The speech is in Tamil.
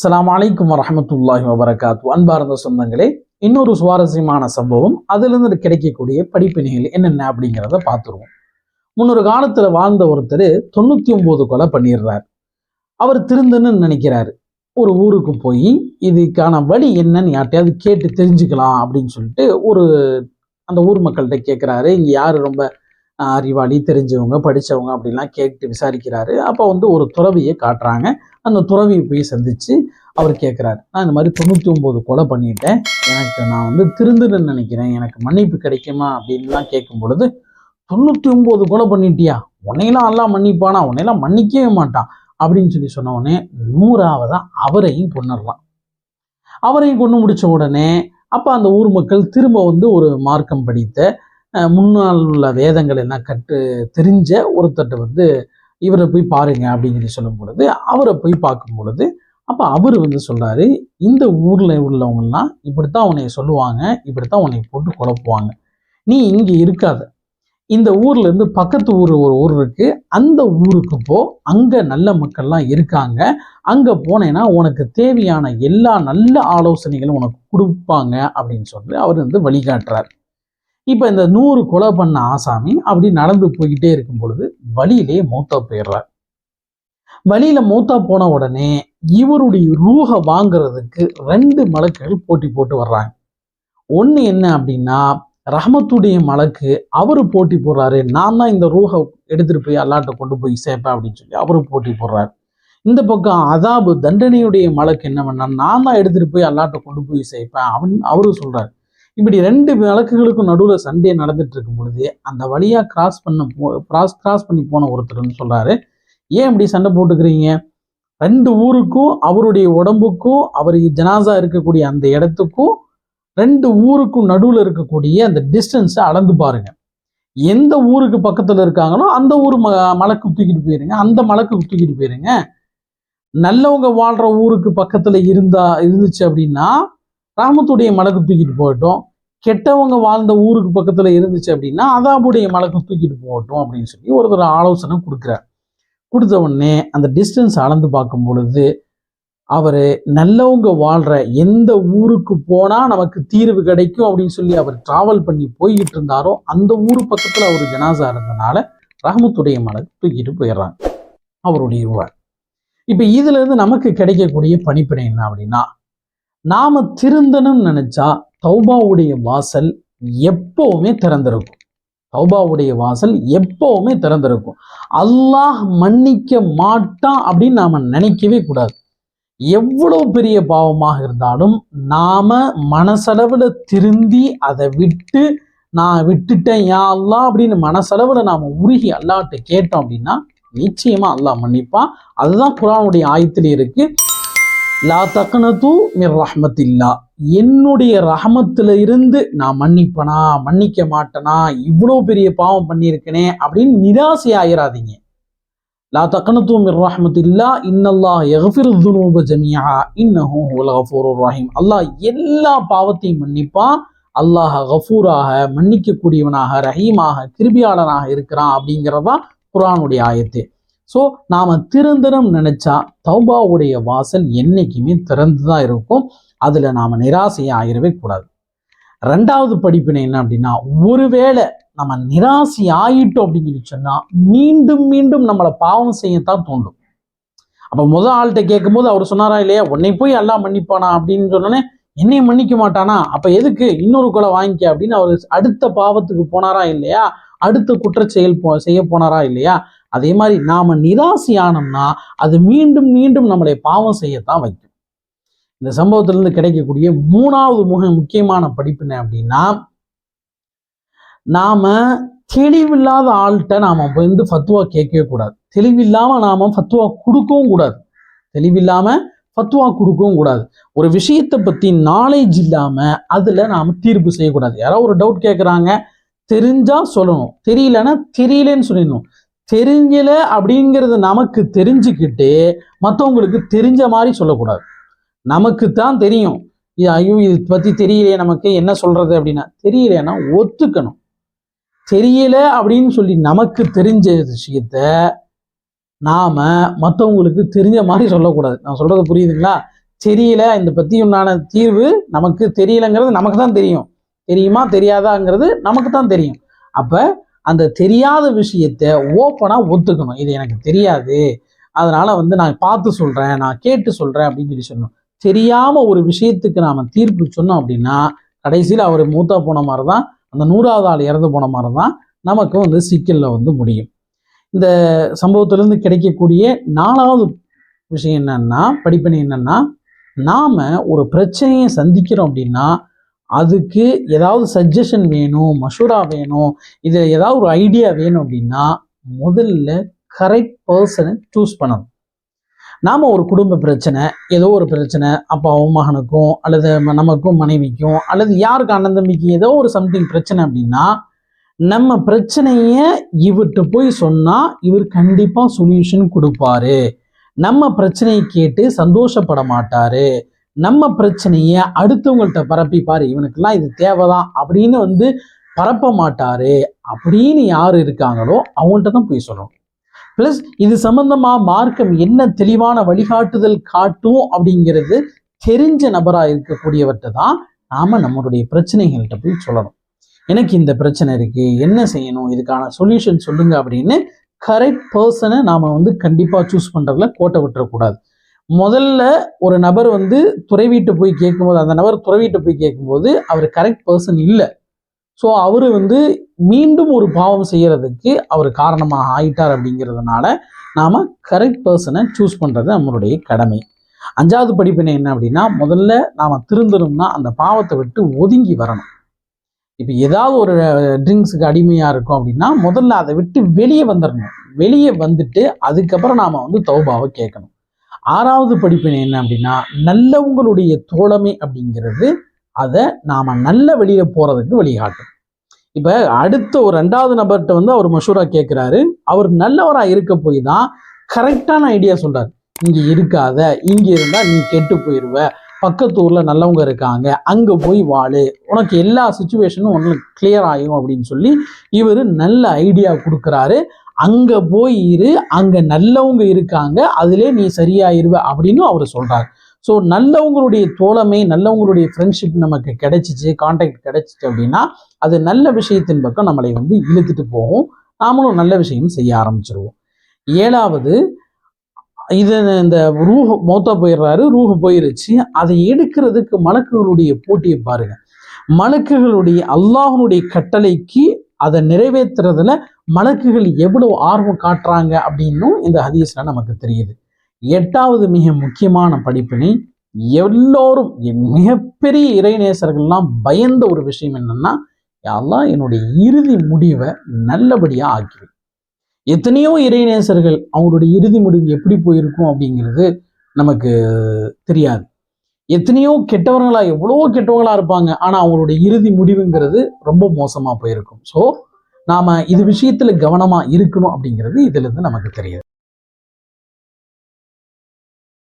அஸ்லாம் வலைக்கம் வரமத்துல்லாஹி வபரகாத்து. அன்பார்ந்த சொந்தங்களே இன்னொரு சுவாரஸ்யமான சம்பவம். அதிலிருந்து கிடைக்கக்கூடிய படிப்பினைகள் என்னென்ன அப்படிங்கிறத பார்த்துருவோம். முன்னொரு காலத்தில் வாழ்ந்த ஒருத்தர் தொண்ணூற்றி ஒம்பது கொலை பண்ணிடுறார். அவர் திருந்துன்னு நினைக்கிறாரு. ஒரு ஊருக்கு போய் இதுக்கான வழி என்னன்னு யார்ட்டையாவது கேட்டு தெரிஞ்சுக்கலாம் அப்படின்னு சொல்லிட்டு ஒரு அந்த ஊர் மக்கள்கிட்ட கேட்குறாரு இங்கே யார் ரொம்ப அறிவாளி தெரிஞ்சவங்க படித்தவங்க அப்படிலாம் கேட்டு விசாரிக்கிறாரு. அப்போ வந்து ஒரு துறவியை காட்டுறாங்க. அந்த துறவியை போய் சந்தித்து அவர் கேட்குறாரு நான் இந்த மாதிரி தொண்ணூற்றி ஒம்பது கொலை பண்ணிட்டேன். எனக்கு நான் வந்து திருந்துன்னு நினைக்கிறேன். எனக்கு மன்னிப்பு கிடைக்குமா அப்படின்லாம் கேட்கும் பொழுது தொண்ணூற்றி ஒம்பது கொலை பண்ணிட்டியா? உன்னையெல்லாம் எல்லாம் மன்னிப்பானா? உன்னையெல்லாம் மன்னிக்கவே மாட்டான். அப்படின்னு சொல்லி சொன்ன உடனே நூறாவதா அவரையும் கொண்டுடலாம் அவரையும் கொண்டு முடிச்ச உடனே அப்போ அந்த ஊர் மக்கள் திரும்ப வந்து ஒரு மார்க்கம் படித்த முன்னால் உள்ள வேதங்கள் எல்லாம் கற்று தெரிஞ்ச ஒருத்தர்கிட்ட வந்து இவரை போய் பாருங்க அப்படின்னு சொல்லி சொல்லும் பொழுது அவரை போய் பார்க்கும் பொழுது அப்போ அவர் வந்து சொல்றாரு இந்த ஊர்ல உள்ளவங்கலாம் இப்படித்தான் உன்னை சொல்லுவாங்க இப்படித்தான் உன்னை போட்டு குழப்புவாங்க. நீ இங்கே இருக்காத. இந்த ஊர்ல இருந்து பக்கத்து ஊர் ஒரு ஊர் இருக்கு அந்த ஊருக்கு போ. அங்க நல்ல மக்கள்லாம் இருக்காங்க. அங்க போனேன்னா உனக்கு தேவையான எல்லா நல்ல ஆலோசனைகளும் உனக்கு கொடுப்பாங்க அப்படின்னு சொல்லி அவர் வந்து வழிகாட்டுறார். இப்ப இந்த நூறு கொலை பண்ண ஆசாமி அப்படி நடந்து போய்கிட்டே இருக்கும் பொழுது வழியிலே மூத்தா போயிடுறார். வழியில மூத்தா போன உடனே இவருடைய ரூஹ வாங்குறதுக்கு ரெண்டு மலக்குகள் போட்டி போட்டு வர்றாங்க. ஒண்ணு என்ன அப்படின்னா ரஹமத்துடைய மலக்கு அவரு போட்டி போடுறாரு. நான் தான் இந்த ரூஹ எடுத்துட்டு போய் அல்லாட்ட கொண்டு போய் சேர்ப்பேன் அப்படின்னு சொல்லி அவரு போட்டி போடுறாரு. இந்த பக்கம் அதாபு தண்டனையுடைய மலக்கு என்ன பண்ணா நான் தான் எடுத்துட்டு போய் அல்லாட்ட கொண்டு போய் சேர்ப்பேன் அவன் அவரு சொல்றாரு. இப்படி ரெண்டு விளக்குகளுக்கும் நடுவில் சண்டே நடந்துட்டு இருக்கும் பொழுது அந்த வழியாக கிராஸ் பண்ண போ கிராஸ் கிராஸ் பண்ணி போன ஒருத்தர்னு சொல்கிறாரு ஏன் இப்படி சண்டை போட்டுக்கிறீங்க? ரெண்டு ஊருக்கும் அவருடைய உடம்புக்கும் அவர் ஜனாசா இருக்கக்கூடிய அந்த இடத்துக்கும் ரெண்டு ஊருக்கும் நடுவில் இருக்கக்கூடிய அந்த டிஸ்டன்ஸை அளந்து பாருங்க. எந்த ஊருக்கு பக்கத்தில் இருக்காங்களோ அந்த ஊர் ம மலைக்கு தூக்கிட்டு போயிருங்க. அந்த மலைக்கு தூக்கிட்டு போயிருங்க. நல்லவங்க வாழ்கிற ஊருக்கு பக்கத்தில் இருந்தா இருந்துச்சு அப்படின்னா ராமத்துடைய மலக்கு தூக்கிட்டு போகட்டும். கெட்டவங்க வாழ்ந்த ஊருக்கு பக்கத்தில் இருந்துச்சு அப்படின்னா அதாபுடைய மலக்கு தூக்கிட்டு போகட்டும் அப்படின்னு சொல்லி ஒருத்தர் ஆலோசனை கொடுக்குறார். கொடுத்த உடனே அந்த டிஸ்டன்ஸ் அளந்து பார்க்கும் பொழுது அவர் நல்லவங்க வாழ்கிற எந்த ஊருக்கு போனால் நமக்கு தீர்வு கிடைக்கும் அப்படின்னு சொல்லி அவர் டிராவல் பண்ணி போய்கிட்டு இருந்தாரோ அந்த ஊர் பக்கத்தில் அவர் ஜனாசா இருந்தனால ரஹமத்துடைய மலை தூக்கிட்டு போயிடுறாங்க. அவருடைய ரூபாய் இப்போ இதுலேருந்து நமக்கு கிடைக்கக்கூடிய பணிப்பினை என்ன அப்படின்னா நாம திருந்தணும்னு நினைச்சா தௌபாவுடைய வாசல் எப்பவுமே திறந்திருக்கும். தௌபாவுடைய வாசல் எப்பவுமே திறந்திருக்கும். அல்லாஹ் மன்னிக்க மாட்டான் அப்படின்னு நாம நினைக்கவே கூடாது. எவ்வளவு பெரிய பாவமாக இருந்தாலும் நாம மனசளவுல திருந்தி அதை விட்டு நான் விட்டுட்டேன் யா அல்லாஹ் அப்படின்னு மனசளவுல நாம உருகி அல்லாட்ட கேட்டோம் அப்படின்னா நிச்சயமா அல்லாஹ் மன்னிப்பான். அதுதான் குரானுடைய ஆயத்துல இருக்கு. லா தக்கனது மிர் ரஹ்மத்தில்லா. என்னுடைய ரஹமத்துல இருந்து நான் மன்னிப்பனா மன்னிக்க மாட்டேனா இவ்வளோ பெரிய பாவம் பண்ணியிருக்கனே அப்படின்னு நிராசை ஆயிராதீங்க. லா தக்கனத்து மிர் ரஹ்மத்தில்லா இன்னல்லாஹ் யக்ஃபிரு துனூப ஜமியா இன்னஹும் ஹுவல் ரஹீம். அல்லாஹ் எல்லா பாவத்தையும் மன்னிப்பான் அல்லாஹ் கஃபூராக மன்னிக்கக்கூடியவனாக ரஹீமாக கிருபியாளனாக இருக்கிறான் அப்படிங்கிறதா குரானுடைய ஆயத்து. ஸோ நாம திருந்தனம் நினைச்சா தௌபாவுடைய வாசல் என்னைக்குமே திறந்து தான் இருக்கும். அதுல நாம நிராசையை ஆயிரவே கூடாது. ரெண்டாவது படிப்பினை என்ன அப்படின்னா ஒருவேளை நம்ம நிராசை ஆயிட்டோம் அப்படின்னு சொல்லி சொன்னா மீண்டும் மீண்டும் நம்மளை பாவம் செய்யத்தான் தூண்டும் அப்போ முதல் ஆள்கிட்ட கேட்கும்போது அவர் சொன்னாரா இல்லையா? உன்னை போய் எல்லாம் மன்னிப்பானா? அப்படின்னு சொன்னோன்னே என்னையும் மன்னிக்க மாட்டானா? அப்போ எதுக்கு இன்னொரு கொலை வாங்கிக்க? அப்படின்னு அவர் அடுத்த பாவத்துக்கு போனாரா இல்லையா? அடுத்த குற்ற செயல் போ செய்ய போனாரா இல்லையா? அதே மாதிரி நாம நிராசையானோம்னா அது மீண்டும் மீண்டும் நம்மளை பாவம் செய்யத்தான் வைக்கும். இந்த சம்பவத்திலிருந்து கிடைக்கக்கூடிய மூணாவது முக முக்கியமான படிப்பு என்ன அப்படின்னா நாம தெளிவில்லாத ஆள்கிட்ட நாம வந்து ஃபத்துவா கேட்கவே கூடாது. தெளிவில்லாம நாம ஃபத்துவா கொடுக்கவும் கூடாது. தெளிவில்லாம ஃபத்துவா கொடுக்கவும் கூடாது. ஒரு விஷயத்தை பத்தி நாலேஜ் இல்லாம அதுல நாம தீர்ப்பு செய்யக்கூடாது. யாராவது ஒரு டவுட் கேட்குறாங்க தெரிஞ்சா சொல்லணும். தெரியலன்னா தெரியலன்னு சொல்லிடணும். தெரிஞ்சல அப்படிங்கிறது நமக்கு தெரிஞ்சுக்கிட்டு மற்றவங்களுக்கு தெரிஞ்ச மாதிரி சொல்லக்கூடாது. நமக்கு தான் தெரியும். இது ஐயோ இது பத்தி தெரியலையே நமக்கு என்ன சொல்றது அப்படின்னா தெரியலைன்னா ஒத்துக்கணும். தெரியல அப்படின்னு சொல்லி நமக்கு தெரிஞ்ச விஷயத்த நாம மற்றவங்களுக்கு தெரிஞ்ச மாதிரி சொல்லக்கூடாது. நான் சொல்றது புரியுதுங்களா? தெரியல இந்த பத்தி உண்டான தீர்வு நமக்கு தெரியலங்கிறது நமக்கு தான் தெரியும். தெரியுமா தெரியாதாங்கிறது நமக்கு தான் தெரியும். அப்போ அந்த தெரியாத விஷயத்த ஓப்பனாக ஒத்துக்கணும். இது எனக்கு தெரியாது. அதனால் வந்து நான் பார்த்து சொல்கிறேன் நான் கேட்டு சொல்கிறேன் அப்படின்னு சொல்லி சொல்லணும். தெரியாமல் ஒரு விஷயத்துக்கு நாம் தீர்ப்பு சொன்னோம் அப்படின்னா கடைசியில் அவர் மூத்தா போன மாதிரி தான் அந்த நூறாவது ஆள் இறந்து போன மாதிரி தான் நமக்கு வந்து சிக்கலில் வந்து முடியும். இந்த சம்பவத்திலேருந்து கிடைக்கக்கூடிய நாலாவது விஷயம் என்னன்னா படிப்பினை என்னன்னா நாம் ஒரு பிரச்சனையை சந்திக்கிறோம் அப்படின்னா அதுக்கு ஏதாவது சஜஷன் வேணும் மஷூரா வேணும் இது ஏதாவது ஒரு ஐடியா வேணும் அப்படின்னா முதல்ல கரெக்ட் பர்சனை சூஸ் பண்ணணும். நாம் ஒரு குடும்ப பிரச்சனை ஏதோ ஒரு பிரச்சனை அப்பாவும் மகனுக்கும் அல்லது ம- நமக்கும் மனைவிக்கும் அல்லது யாருக்கு அண்ணன் தம்பிக்கு ஏதோ ஒரு சம்திங் பிரச்சனை அப்படின்னா நம்ம பிரச்சனையை இவர்கிட்ட போய் சொன்னால் இவர் கண்டிப்பாக சொல்யூஷன் கொடுப்பாரு. நம்ம பிரச்சனையை கேட்டு சந்தோஷப்பட மாட்டாரு. நம்ம பிரச்சனையை அடுத்தவங்கள்ட்ட பரப்பிப்பாரு இவனுக்கெல்லாம் இது தேவைதான் அப்படின்னு வந்து பரப்ப மாட்டாரு அப்படின்னு யார் இருக்காங்களோ அவங்கள்ட்ட தான் போய் சொல்லணும். ப்ளஸ் இது சம்பந்தமா மார்க்கம் என்ன தெளிவான வழிகாட்டுதல் காட்டும் அப்படிங்கிறது தெரிஞ்ச நபரா இருக்கக்கூடியவர்கிட்ட தான் நாம நம்மளுடைய பிரச்சனைகள்கிட்ட போய் சொல்லணும். எனக்கு இந்த பிரச்சனை இருக்கு என்ன செய்யணும் இதுக்கான சொல்யூஷன் சொல்லுங்க அப்படின்னு கரெக்ட் பர்சனை நாம வந்து கண்டிப்பா சூஸ் பண்றதுல கோட்டை விட்டுறக்கூடாது. முதல்ல ஒரு நபர் வந்து துறைவீட்டு போய் கேட்கும்போது அந்த நபர் துறைவீட்டு போய் கேட்கும்போது அவர் கரெக்ட் பர்சன் இல்லை. ஸோ அவர் வந்து மீண்டும் ஒரு பாவம் செய்கிறதுக்கு அவர் காரணமாக ஆயிட்டார் அப்படிங்கிறதுனால நாம் கரெக்ட் பர்சனை சூஸ் பண்ணுறது நம்மளுடைய கடமை. அஞ்சாவது படிப்பினை என்ன அப்படின்னா முதல்ல நாம் திருந்தணும்னா அந்த பாவத்தை விட்டு ஒதுங்கி வரணும். இப்போ ஏதாவது ஒரு ட்ரிங்க்ஸுக்கு அடிமையாக இருக்கும் அப்படின்னா முதல்ல அதை விட்டு வெளியே வந்துடணும் வெளியே வந்துட்டு அதுக்கப்புறம் நாம் வந்து தௌபாவை கேட்கணும். ஆறாவது படிப்பினை என்ன அப்படின்னா நல்லவங்களுடைய தோழமை அப்படிங்கிறது அதை நாம் நல்ல வழியில் போகிறதுக்கு வழிகாட்டும். இப்போ அடுத்த ஒரு ரெண்டாவது நபர்கிட்ட வந்து அவர் மஷூரா கேட்குறாரு அவர் நல்லவராக இருக்க போய் தான் கரெக்டான ஐடியா சொல்கிறார் இங்கே இருக்காத இங்கே இருந்தால் நீ கெட்டு போயிடுவ பக்கத்து ஊரில் நல்லவங்க இருக்காங்க அங்கே போய் வாழு உனக்கு எல்லா சுச்சுவேஷனும் உனக்கு கிளியர் ஆகும் அப்படின்னு சொல்லி இவர் நல்ல ஐடியா கொடுக்குறாரு. அங்கே போய் இரு அங்கே நல்லவங்க இருக்காங்க அதிலே நீ சரியாயிருவ அப்படின்னு அவர் சொல்கிறார் ஸோ நல்லவங்களுடைய தோழமை நல்லவங்களுடைய ஃப்ரெண்ட்ஷிப் நமக்கு கிடைச்சிச்சு கான்டாக்ட் கிடைச்சிச்சு அப்படின்னா அது நல்ல விஷயத்தின் பக்கம் நம்மளை வந்து இழுத்துட்டு போகும். நாமளும் நல்ல விஷயம் செய்ய ஆரம்பிச்சிருவோம். ஏழாவது இது இந்த ரூஹ மௌத்தா போயிடுறாரு ரூஹ போயிருச்சு. அதை எடுக்கிறதுக்கு மலக்குகளுடைய போட்டியை பாருங்க. மலக்குகளுடைய அல்லாஹனுடைய கட்டளைக்கு அதை நிறைவேற்றுறதுல மலக்குகள் எவ்வளவு ஆர்வம் காட்டுறாங்க அப்படின்னும் இந்த ஹதீஸ்ல நமக்கு தெரியுது. எட்டாவது மிக முக்கியமான படிப்பினை எல்லோரும் என் மிகப்பெரிய இறைநேசர்கள்லாம் பயந்த ஒரு விஷயம் என்னன்னா அல்லாஹ் என்னுடைய இறுதி முடிவை நல்லபடியா ஆக்கிவிடும் எத்தனையோ இறைநேசர்கள் அவங்களுடைய இறுதி முடிவு எப்படி போயிருக்கும் அப்படிங்கிறது நமக்கு தெரியாது. எத்தனையோ கெட்டவர்களா எவ்வளோ கெட்டவங்களா இருப்பாங்க. ஆனா அவங்களுடைய இறுதி முடிவுங்கிறது ரொம்ப மோசமா போயிருக்கும். ஸோ நாம இது விஷயத்துல கவனமா இருக்கணும் அப்படிங்கிறது இதுல இருந்து நமக்கு தெரியுது.